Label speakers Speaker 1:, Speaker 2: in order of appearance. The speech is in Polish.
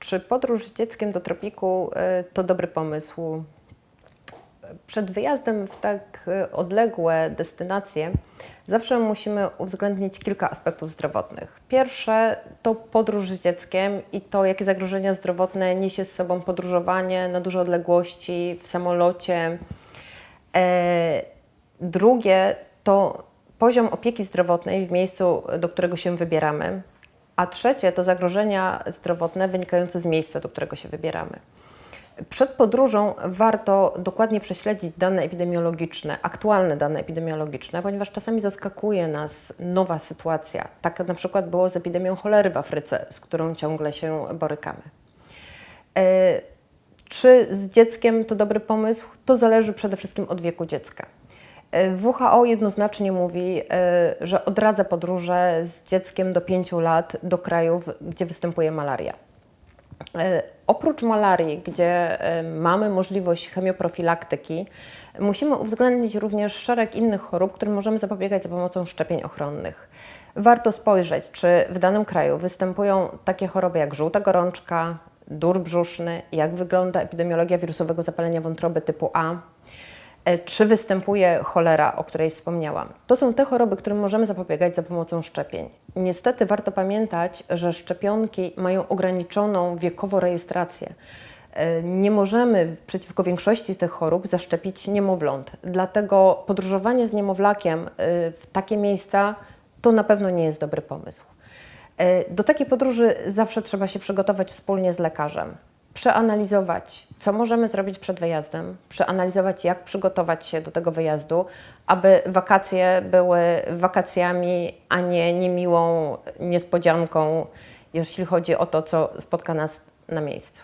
Speaker 1: Czy podróż z dzieckiem do tropiku y, to dobry pomysł? Przed wyjazdem w tak y, odległe destynacje zawsze musimy uwzględnić kilka aspektów zdrowotnych. Pierwsze to podróż z dzieckiem i to, jakie zagrożenia zdrowotne niesie z sobą podróżowanie na duże odległości w samolocie. E, drugie to poziom opieki zdrowotnej w miejscu, do którego się wybieramy. A trzecie to zagrożenia zdrowotne wynikające z miejsca, do którego się wybieramy. Przed podróżą warto dokładnie prześledzić dane epidemiologiczne, aktualne dane epidemiologiczne, ponieważ czasami zaskakuje nas nowa sytuacja. Tak na przykład było z epidemią cholery w Afryce, z którą ciągle się borykamy. E, Czy z dzieckiem to dobry pomysł? To zależy przede wszystkim od wieku dziecka. WHO jednoznacznie mówi, e, że odradza podróże z dzieckiem do 5 lat do krajów, gdzie występuje malaria. E, Oprócz malarii, gdzie e, mamy możliwość chemioprofilaktyki, musimy uwzględnić również szereg innych chorób, którym możemy zapobiegać za pomocą szczepień ochronnych. Warto spojrzeć, czy w danym kraju występują takie choroby jak żółta gorączka, dur brzuszny, jak wygląda epidemiologia wirusowego zapalenia wątroby typu A, czy występuje cholera, o której wspomniałam. To są te choroby, którym możemy zapobiegać za pomocą szczepień. Niestety warto pamiętać, że szczepionki mają ograniczoną wiekowo rejestrację. E, Nie możemy przeciwko większości z tych chorób zaszczepić niemowląt. Dlatego podróżowanie z niemowlakiem e, w takie miejsca to na pewno nie jest dobry pomysł. E, Do takiej podróży zawsze trzeba się przygotować wspólnie z lekarzem. Przeanalizować, co możemy zrobić przed wyjazdem, przeanalizować, jak przygotować się do tego wyjazdu, aby wakacje były wakacjami, a nie niemiłą niespodzianką, jeśli chodzi o to, co spotka nas na miejscu.